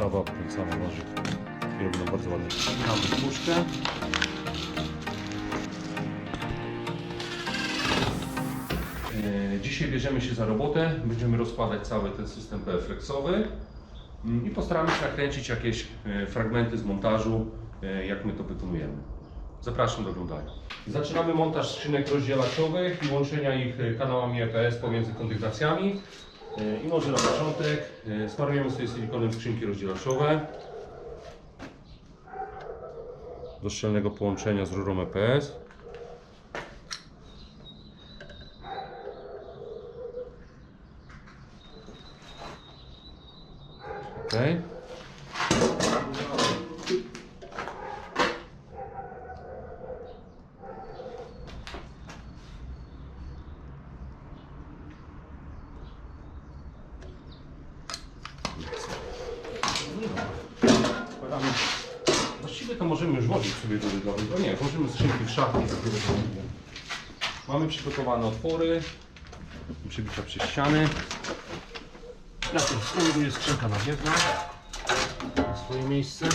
prawa obkręcamy nożyk i robi nam bardzo ładnie. Mamy puszkę. E, Dzisiaj bierzemy się za robotę, będziemy rozkładać cały ten system PFlexowy mm, i postaramy się nakręcić jakieś e, fragmenty z montażu, e, jak my to wykonujemy. Zapraszam do oglądania. Zaczynamy montaż skrzynek rozdzielaczowych i łączenia ich kanałami EPS pomiędzy kondygnacjami. E, I może na początek e, smarujemy sobie silikonem skrzynki rozdzielaczowe do szczelnego połączenia z rurą EPS. Ok. Składamy. Właściwie to możemy już włożyć sobie do rydlowych. O nie, włożymy skrzynki w szafie. Mamy przygotowane otwory do przebicia przez ściany. Na tym wstępu jest skrzynka nawiewna. Na swoje miejsce.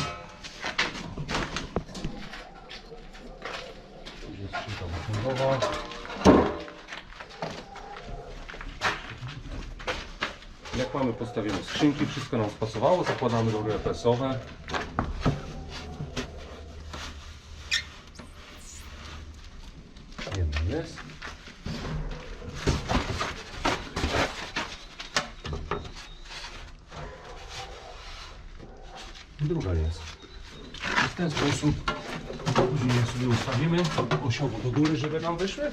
Później skrzynka bakunkowa. Jak mamy postawione skrzynki, wszystko nam spasowało, zakładamy rury EPS-owe. Jedna jest. Druga jest. I w ten sposób później je sobie ustawimy osiowo do góry, żeby nam wyszły.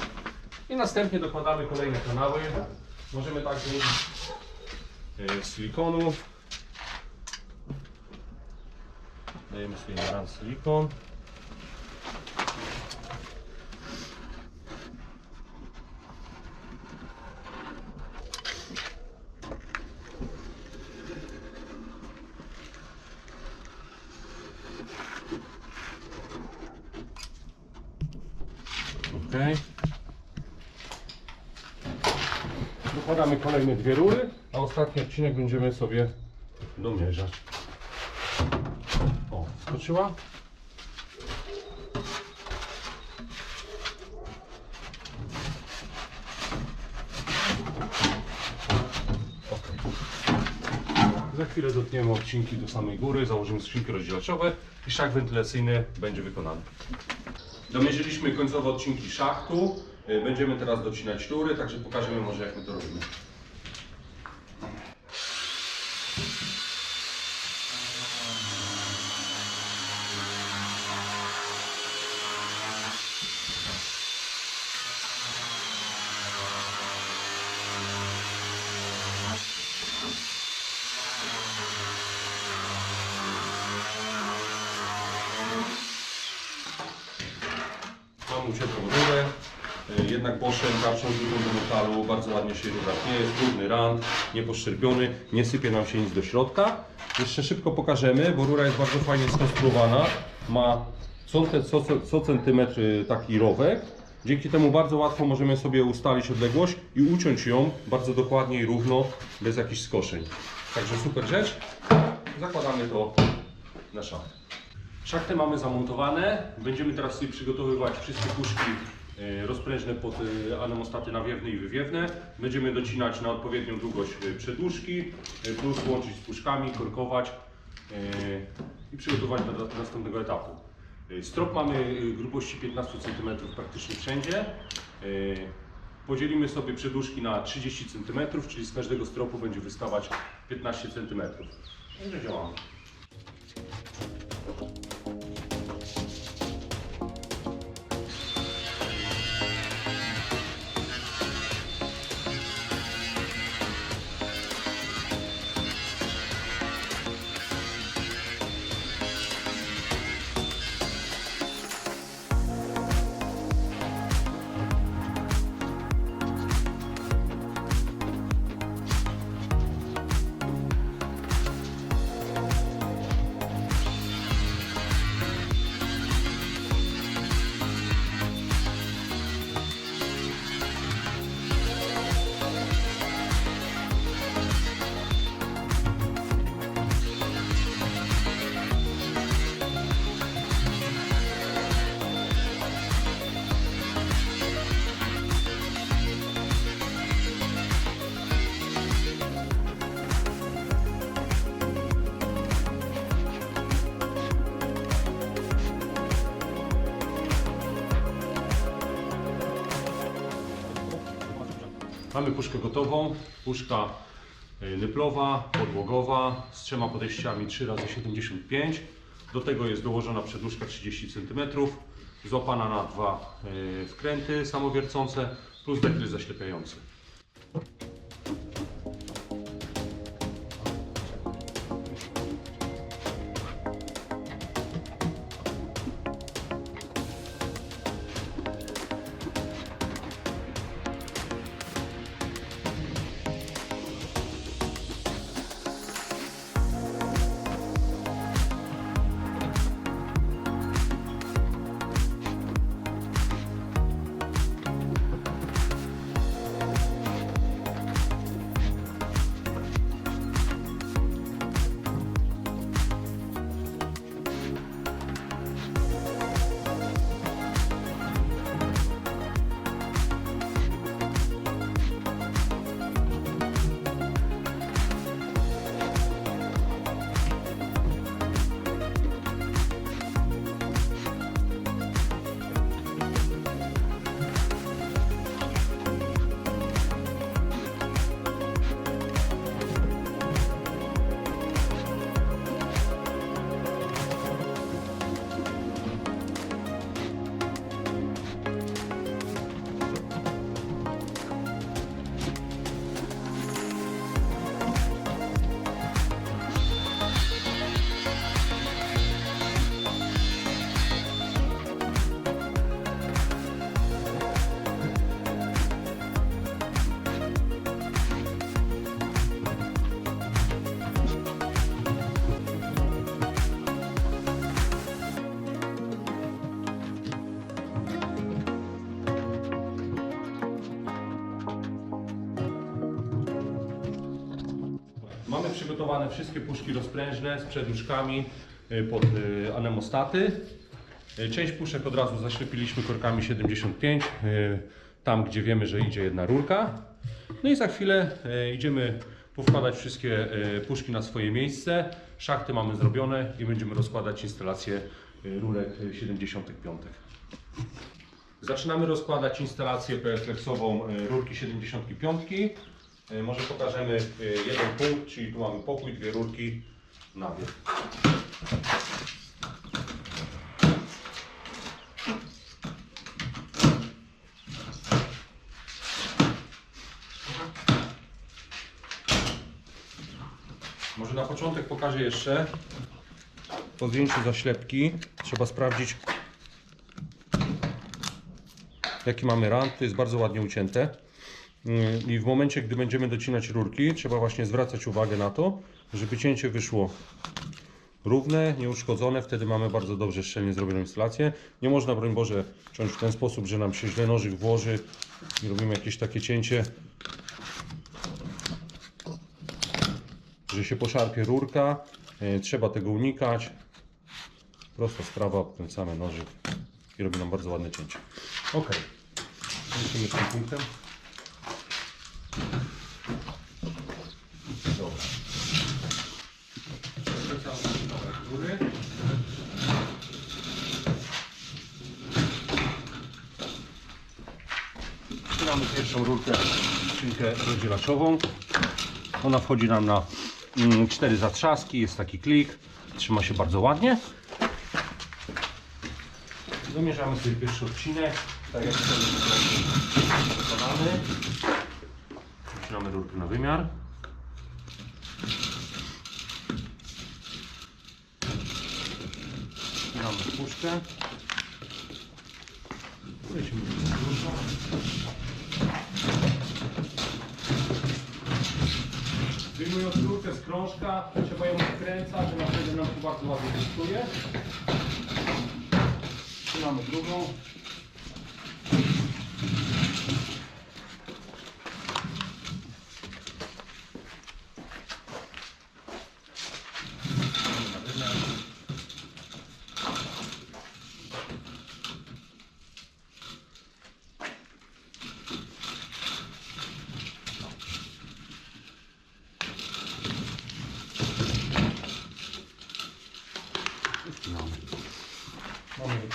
I następnie dokładamy kolejne kanały. Możemy tak e, z silikonu. Dajemy sobie na silikon. Ok. Dokładamy kolejne dwie rury, a ostatni odcinek będziemy sobie domierzać. O, skoczyła. Za chwilę dotniemy odcinki do samej góry, założymy skrzynki rozdzielaczowe i szach wentylacyjny będzie wykonany. Domierzyliśmy końcowe odcinki szachtu. Y, Będziemy teraz docinać rury, także pokażemy może jak my to robimy. Uciekłą rurę, y, jednak Boschem tarczą rzutą do metalu, bardzo ładnie się rura pnie, jest trudny rand, nieposzczerbiony, nie sypie nam się nic do środka. Jeszcze szybko pokażemy, bo rura jest bardzo fajnie skonstruowana, ma co, co, co, centymetr taki rowek. Dzięki temu bardzo łatwo możemy sobie ustalić odległość i uciąć ją bardzo dokładnie i równo, bez jakichś skoszeń. Także super rzecz. Zakładamy to na szafę. Szachty mamy zamontowane. Będziemy teraz sobie przygotowywać wszystkie puszki e, rozprężne pod e, anemostaty nawiewne i wywiewne. Będziemy docinać na odpowiednią długość e, przedłużki, plus łączyć z puszkami, korkować i przygotować do, następnego etapu. Strop mamy grubości 15 cm praktycznie wszędzie. Podzielimy sobie przedłużki na 30 cm, czyli z każdego stropu będzie wystawać 15 cm. Będzie działamy. Mamy puszkę gotową, puszka y, nyplowa, podłogowa z trzema podejściami 3x75. Do tego jest dołożona przedłużka 30 cm, złapana na dwa y, wkręty samowiercące plus dekryl zaślepiający. Przygotowane wszystkie puszki rozprężne z przedłużkami y, pod y, anemostaty. Y, Część puszek od razu zaślepiliśmy korkami 75, y, tam gdzie wiemy, że idzie jedna rurka. No i za chwilę idziemy powkładać wszystkie puszki na swoje miejsce. Szachty mamy zrobione i będziemy rozkładać instalację rurek y, 75. Zaczynamy rozkładać instalację PFlexową y, rurki 75. Y, Może pokażemy y, jeden punkt, czyli tu mamy pokój, dwie rurki na wierzch. Może na początek pokażę jeszcze po zdjęciu zaślepki trzeba sprawdzić jaki mamy rand, to jest bardzo ładnie ucięte. Yy, I w momencie, gdy będziemy docinać rurki, trzeba właśnie zwracać uwagę na to, żeby cięcie wyszło równe, nieuszkodzone, wtedy mamy bardzo dobrze szczelnie zrobioną instalację. Nie można, broń Boże, ciąć w ten sposób, że nam się źle nożyk włoży i robimy jakieś takie cięcie, że się poszarpie rurka. Yy, Trzeba tego unikać. Prosta sprawa, odkręcamy nożyk i robi nam bardzo ładne cięcie. Ok, lecimy z tym punktem. Dobra. Przekręcamy kawałek góry. Wcinamy pierwszą rurkę, szynkę rozdzielaczową. Ona wchodzi nam na mm, cztery zatrzaski, jest taki klik, trzyma się bardzo ładnie. Zamierzamy sobie pierwszy odcinek, tak jak sobie wykonamy. Wcinamy rurkę na wymiar. Wcinamy puszkę. Lecimy rurką. Wyjmując rurkę z krążka, trzeba ją wkręcać, że wtedy nam się bardzo ładnie testuje. Trzymamy drugą.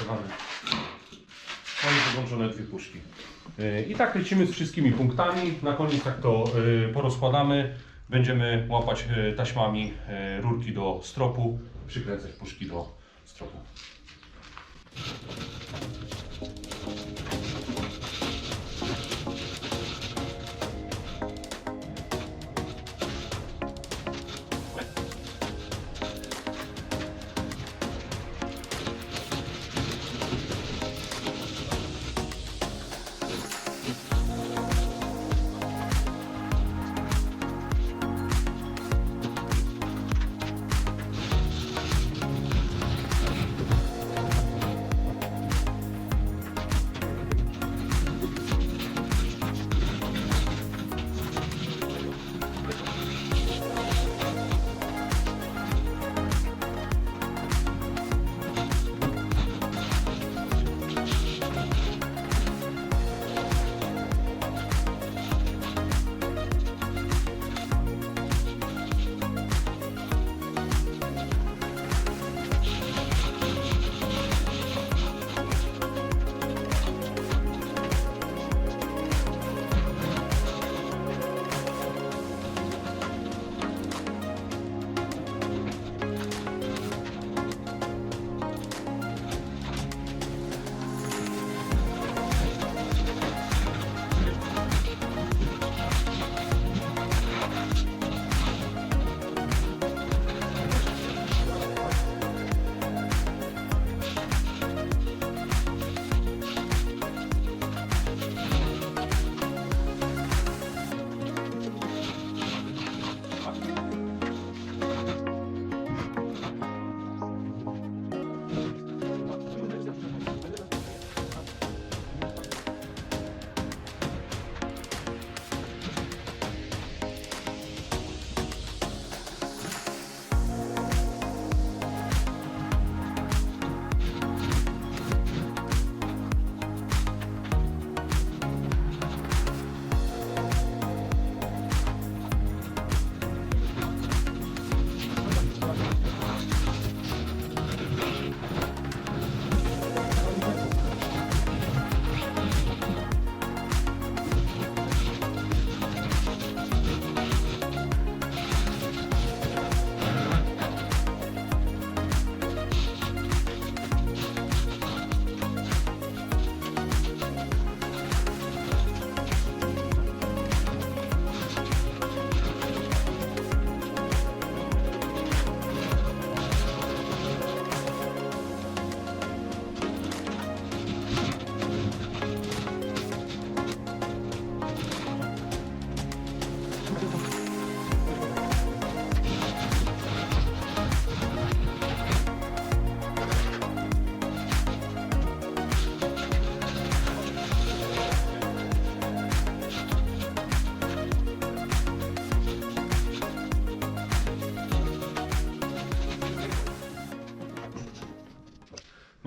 Mamy wykonane. Mamy podłączone dwie puszki. Y, I tak lecimy z wszystkimi punktami. Na koniec jak to y, porozkładamy, będziemy łapać y, taśmami rurki do stropu, przykręcać puszki do stropu.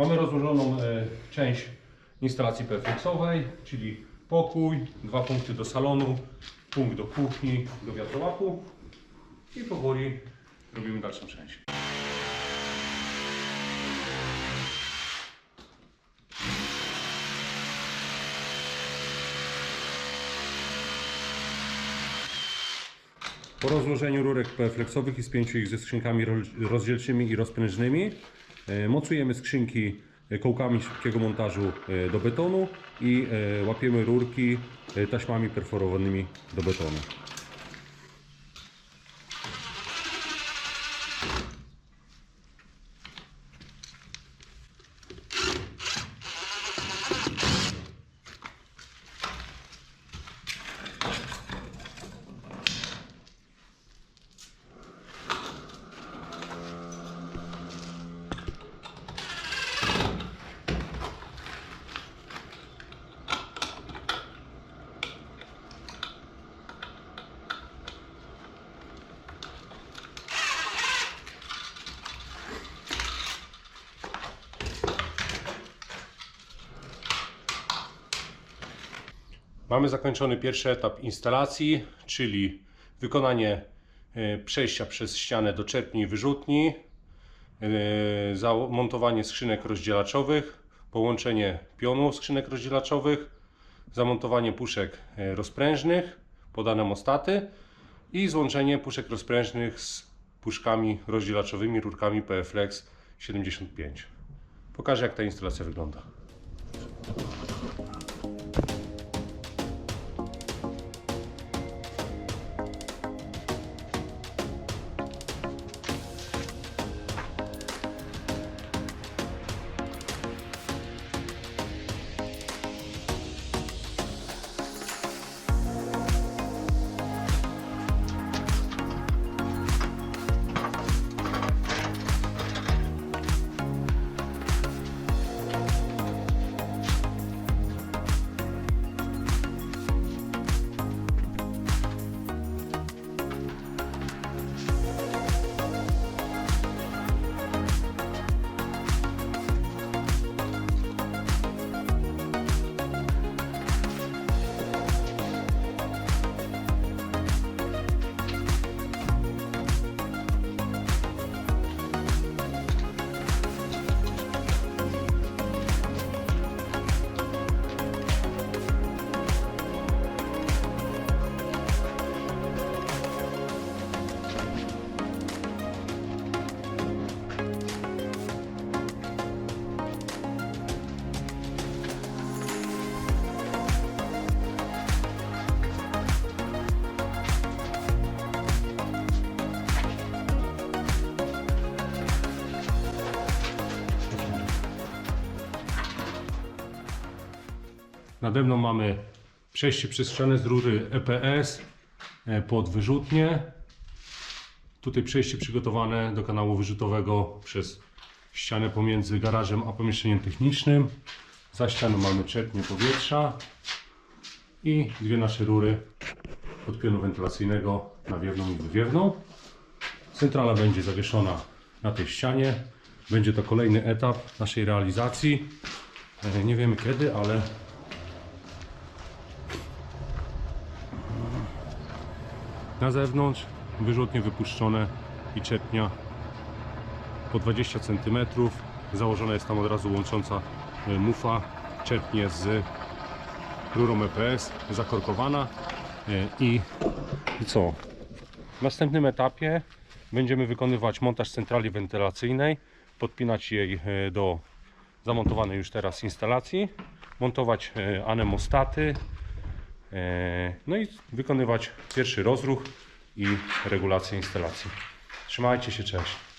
Mamy rozłożoną e, część instalacji perfeksowej, czyli pokój, dwa punkty do salonu, punkt do kuchni, do wiatrołapu i powoli robimy dalszą część. Po rozłożeniu rurek perflexowych i spięciu ich ze skrzynkami roz- rozdzielczymi i rozprężnymi, mocujemy skrzynki e, kołkami szybkiego montażu e, do betonu i e, łapiemy rurki e, taśmami perforowanymi do betonu. Mamy zakończony pierwszy etap instalacji, czyli wykonanie e, przejścia przez ścianę do czerpni i wyrzutni, e, zamontowanie skrzynek rozdzielaczowych, połączenie pionu skrzynek rozdzielaczowych, zamontowanie puszek e, rozprężnych, podane mostaty i złączenie puszek rozprężnych z puszkami rozdzielaczowymi, rurkami PFlex 75. Pokażę jak ta instalacja wygląda. Nade mną mamy przejście przez ścianę z rury EPS e, pod wyrzutnię. Tutaj przejście przygotowane do kanału wyrzutowego przez ścianę pomiędzy garażem a pomieszczeniem technicznym. Za ścianą mamy czerpnię powietrza i dwie nasze rury od pionu wentylacyjnego nawiewną i wywiewną. Centrala będzie zawieszona na tej ścianie. Będzie to kolejny etap naszej realizacji. E, Nie wiemy kiedy, ale Na zewnątrz wyrzutnie wypuszczone i czepnia po 20 cm. Założona jest tam od razu łącząca e, mufa, czerpnie z rurą EPS, zakorkowana E, i, i co? W następnym etapie będziemy wykonywać montaż centrali wentylacyjnej, podpinać jej e, do zamontowanej już teraz instalacji, montować anemostaty, No i wykonywać pierwszy rozruch i regulację instalacji. Trzymajcie się, cześć.